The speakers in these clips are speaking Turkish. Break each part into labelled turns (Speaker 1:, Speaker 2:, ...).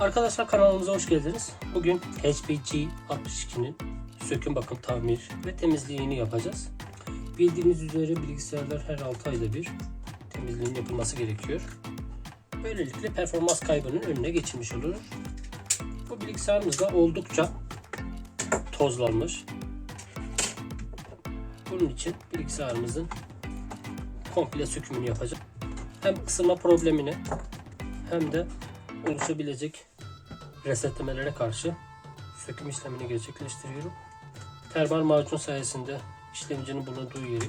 Speaker 1: Arkadaşlar kanalımıza hoş geldiniz. Bugün HPG 62'nin söküm bakım tamir ve temizliğini yapacağız. Bildiğiniz üzere bilgisayarlar her 6 ayda bir temizliğin yapılması gerekiyor. Böylelikle performans kaybının önüne geçilmiş olur. Bu bilgisayarımız da oldukça tozlanmış. Bunun için bilgisayarımızın komple sökümünü yapacağım. Hem ısınma problemini hem de oluşabilecek resetlemelere karşı söküm işlemini gerçekleştiriyorum. Termal macun sayesinde işlemcinin bulunduğu yeri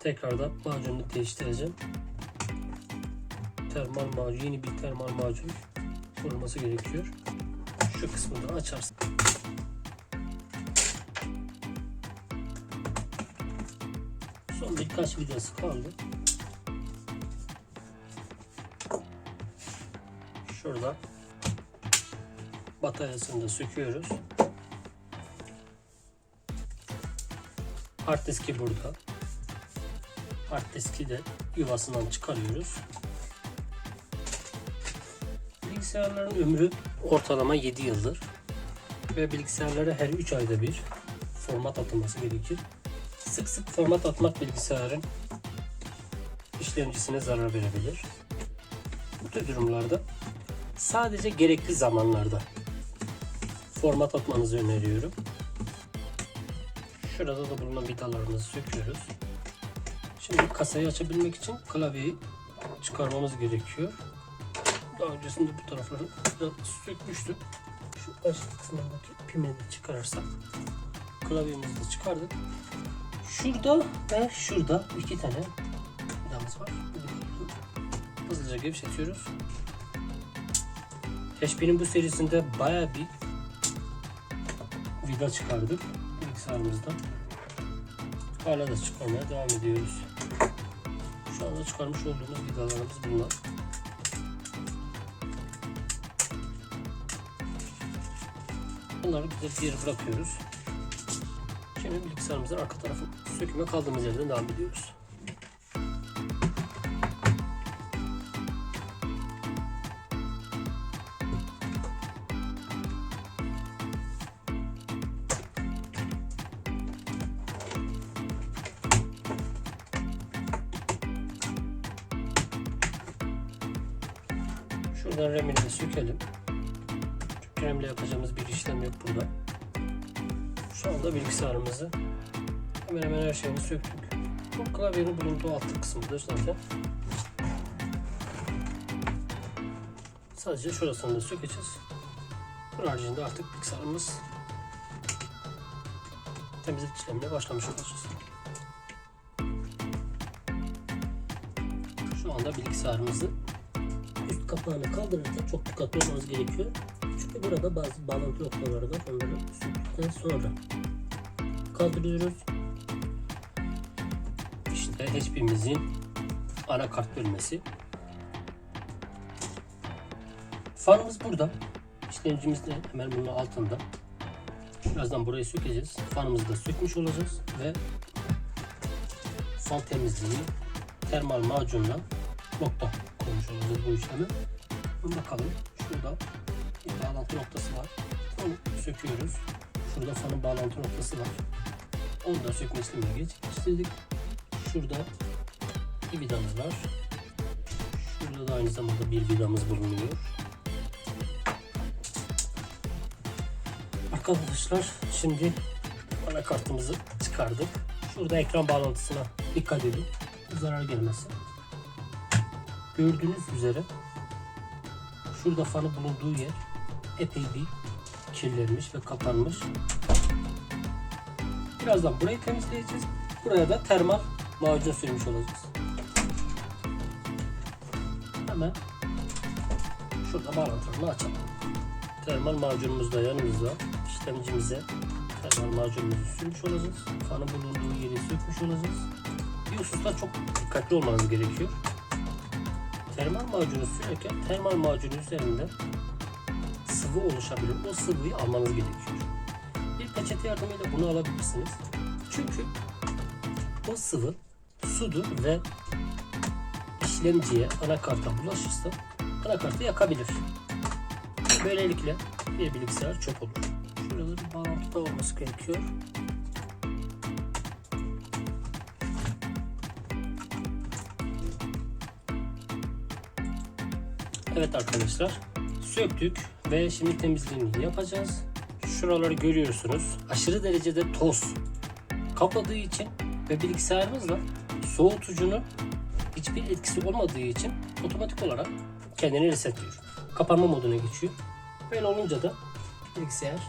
Speaker 1: tekrardan macununu değiştireceğim. Termal macun, yeni bir termal macun kurulması gerekiyor. Şu kısmını da açarsın. Son birkaç vidası kaldı. Şurada bataryasını da söküyoruz. Hard diski burada. Hard diski de yuvasından çıkarıyoruz. Bilgisayarların ömrü ortalama 7 yıldır ve bilgisayarlara her 3 ayda bir format atılması gerekir. Sık sık format atmak bilgisayarın işlemcisine zarar verebilir. Bu tür durumlarda sadece gerekli zamanlarda format atmanızı öneriyorum. Şurada da bulunan vidalarımızı söküyoruz. Şimdi kasayı açabilmek için klavyeyi çıkarmamız gerekiyor. Daha öncesinde bu tarafları sökmüştük. Şu aç kısmındaki pimini çıkarırsak klavyemizi de çıkardık. Şurada ve şurada iki tane vidamız var. Hızlıca gevşetiyoruz. HP'nin bu serisinde baya bir vida çıkardık bilgisayarımızdan. Hala da çıkarmaya devam ediyoruz. Şu anda çıkarmış olduğumuz vidalarımız bunlar. Bunları bir yere bırakıyoruz. Şimdi bilgisayarımızın arka tarafı söküme kaldığımız yerden devam ediyoruz. Şuradan remini sökelim. Çünkü remle yapacağımız bir işlem yok burada. Şu anda bilgisayarımızı hemen hemen her şeyini söktük. Bu klavyenin bulunduğu alt kısmıdır zaten. Sadece şurasını da sökeceğiz. Bunun haricinde artık bilgisayarımız temizlik işlemine başlamış olacağız. Şu anda bilgisayarımızı kapağını kaldırırken çok dikkatli olmanız gerekiyor. Çünkü burada bazı bağlantı noktaları var. Onları söktükten sonra kaldırıyoruz. İşte HP'mizin anakart bölmesi. Fanımız burada. İşlemcimiz de hemen bunun altında. Birazdan burayı sökeceğiz. Fanımızı da sökmüş olacağız ve fan temizliği termal macunla nokta olacağız bu işlemi. Bakalım. Şurada bir bağlantı noktası var. Onu söküyoruz. Şurada fanın bağlantı noktası var. Onu da sökme işlemine geçirdik. Şurada bir vidamız var. Şurada da aynı zamanda bir vidamız bulunuyor. Arkadaşlar şimdi anakartımızı çıkardık. Şurada ekran bağlantısına dikkat edin. Zarar gelmesin. Gördüğünüz üzere şurada fanı bulunduğu yer epey bir kirlenmiş ve kapanmış. Birazdan burayı temizleyeceğiz. Buraya da termal macun sürmüş olacağız. Hemen şurada bağlantılarını açalım. Termal macunumuz da yanımızda. İşlemcimize termal macunumuzu sürmüş olacağız. Fanın bulunduğu yeri sökmüş olacağız. Bir hususta çok dikkatli olmanız gerekiyor. Termal macunu sürerken termal macunun üzerinde sıvı oluşabilir. O sıvıyı almanız gerekiyor. Bir peçete yardımıyla bunu alabilirsiniz. Çünkü o sıvı sudur ve işlemciye, anakarta bulaşırsa anakartı yakabilir. Böylelikle bir bilgisayar çöp olur. Şurada bir bağlantı da olması gerekiyor. Evet arkadaşlar söktük ve şimdi temizliğini yapacağız. Şuraları görüyorsunuz. Aşırı derecede toz kapladığı için ve bilgisayarımızla soğutucunun hiçbir etkisi olmadığı için otomatik olarak kendini resetliyor. Kapanma moduna geçiyor. Böyle olunca da bilgisayar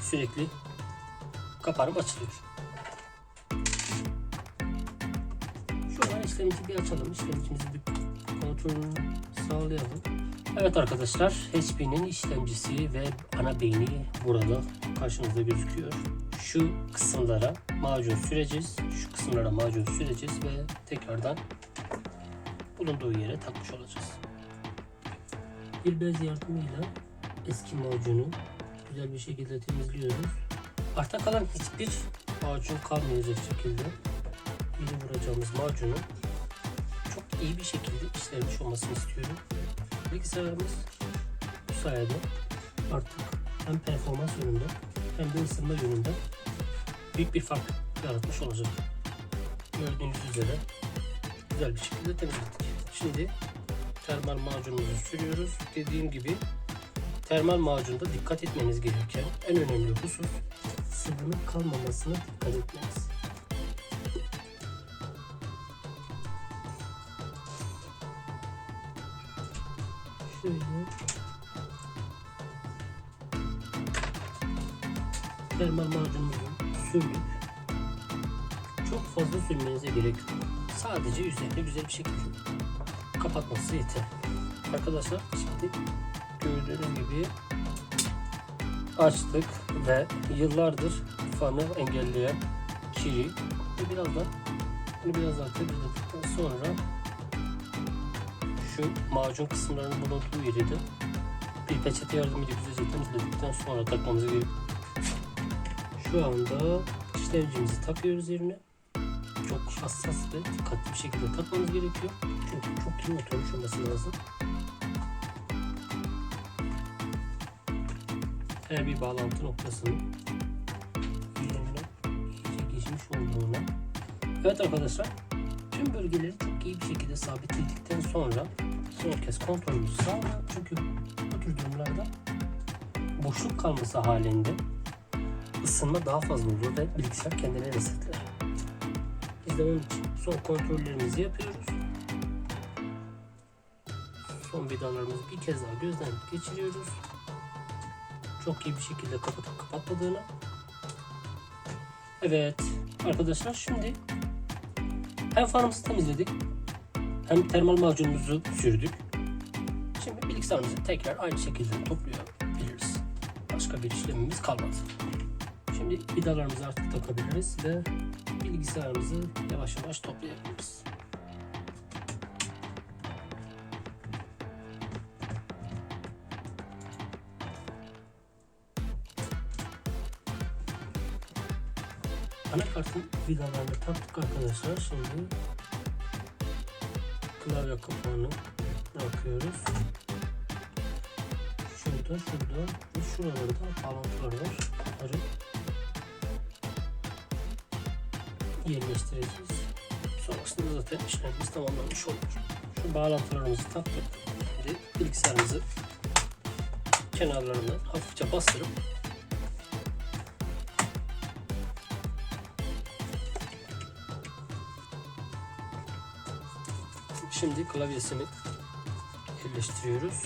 Speaker 1: sürekli kapanıp açılıyor. Şuradan işlemci bir açalım. İşlemcimizi bir kontrolünü sağlayalım. Evet arkadaşlar HP'nin işlemcisi ve ana beyni burada karşınızda gözüküyor. Şu kısımlara macun süreceğiz. Şu kısımlara macun süreceğiz ve tekrardan bulunduğu yere takmış olacağız. Bir bez yardımıyla eski macunu güzel bir şekilde temizliyoruz. Arta kalan hiçbir macun kalmayacak şekilde yeni vuracağımız macunu iyi bir şekilde işlenmiş olmasını istiyorum. Bilgisayarımız bu sayede artık hem performans yönünde hem de ısınma yönünde büyük bir fark yaratmış olacak. Gördüğünüz üzere güzel bir şekilde temizledik. Şimdi termal macunumuzu sürüyoruz. Dediğim gibi termal macunda dikkat etmeniz gereken en önemli husus sıvının kalmamasına dikkat etmeniz. Termal macunumuzu sürdük. Çok fazla sürmenize gerek yok. Sadece üzerine güzel bir şekilde kapatması yeter. Arkadaşlar şimdi gördüğünüz gibi açtık ve yıllardır fanı engelleyen kiri ve birazdan bunu biraz daha sonra şu macun kısımlarının bulunduğu yeri bir peçete yardımıyla güzelce temizledikten sonra takmamız gerekiyor. Şu anda işlemcimizi takıyoruz yerine. Çok hassas ve dikkatli bir şekilde takmamız gerekiyor. Çünkü çok iyi oturmuş olması lazım. Her bir bağlantı noktasının yerine iyice geçmiş olduğuna. Evet arkadaşlar tüm bölgeleri çok iyi bir şekilde sabitledikten sonra son kez kontrolümüzü sağlayalım. Çünkü bu tür durumlarda boşluk kalması halinde ısınma daha fazla olur ve bilgisayar kendini resetler. Biz de onun için son kontrollerimizi yapıyoruz. Son vidalarımızı bir kez daha gözden geçiriyoruz. Çok iyi bir şekilde kapatıp kapatmadığını. Evet arkadaşlar şimdi hem fanımızı temizledik hem termal macunumuzu sürdük. Şimdi bilgisayarımızı tekrar aynı şekilde toplayabiliriz. Başka bir işlemimiz kalmadı. Şimdi vidalarımızı artık takabiliriz ve bilgisayarımızı yavaş yavaş toplayabiliriz. Anakartın vidalarını taktık arkadaşlar. Şimdi klavye kapağını bırakıyoruz. Şurada, şurada ve şuralarda bağlantılar var. Bunları yerleştireceğiz. Sonrasında zaten işlemimiz tamamlanmış olur. Şu bağlantılarımızı taktık. Şimdi bilgisayarımızı kenarlarından hafifçe bastırıp Şimdi klavyesini yerleştiriyoruz.